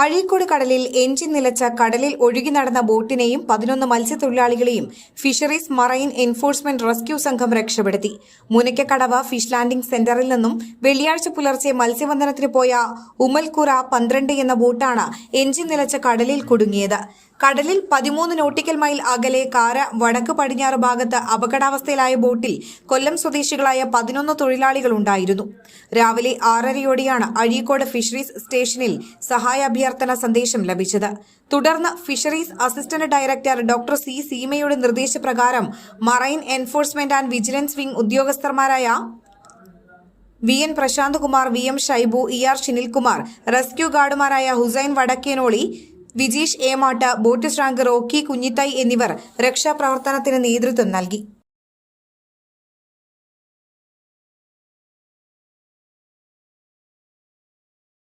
അഴീക്കോട് കടലിൽ എഞ്ചിൻ നിലച്ച കടലിൽ ഒഴുകി നടന്ന ബോട്ടിനെയും പതിനൊന്ന് മത്സ്യത്തൊഴിലാളികളെയും ഫിഷറീസ് മറൈൻ എൻഫോഴ്സ്മെന്റ് റെസ്ക്യൂ സംഘം രക്ഷപ്പെടുത്തി. മുനയ്ക്കക്കടവ് ഫിഷ് ലാൻഡിംഗ് സെന്ററിൽ നിന്നും വെള്ളിയാഴ്ച പുലർച്ചെ മത്സ്യബന്ധനത്തിന് പോയ ഉമൽകുറ പന്ത്രണ്ട് എന്ന ബോട്ടാണ് എഞ്ചിൻ നിലച്ച കടലിൽ കുടുങ്ങിയത്. കടലിൽ പതിമൂന്ന് നോട്ടിക്കൽ മൈൽ അകലെ കാര വടക്ക് പടിഞ്ഞാറ് ഭാഗത്ത് അപകടാവസ്ഥയിലായ ബോട്ടിൽ കൊല്ലം സ്വദേശികളായ പതിനൊന്ന് തൊഴിലാളികൾ ഉണ്ടായിരുന്നു. രാവിലെ ആറരയോടെയാണ് അഴീക്കോട് ഫിഷറീസ് സ്റ്റേഷനിൽ സഹായാഭ്യർത്ഥന സന്ദേശം ലഭിച്ചത്. തുടർന്ന് fisheries assistant director doctor C സീമയുടെ നിർദ്ദേശപ്രകാരം marine enforcement and vigilance wing ഉദ്യോഗസ്ഥന്മാരായ V N Prashanth Kumar V M Shaibu E R Shinilkumar rescue ഗാർഡുമാരായ Hussain Vadakkenoli Vijeesh ഏമാട്ട് boat ശ്രാങ്ക് റോക്കി കുഞ്ഞിത്തായി എന്നിവർ രക്ഷാപ്രവർത്തനത്തിന് നേതൃത്വം നൽകി.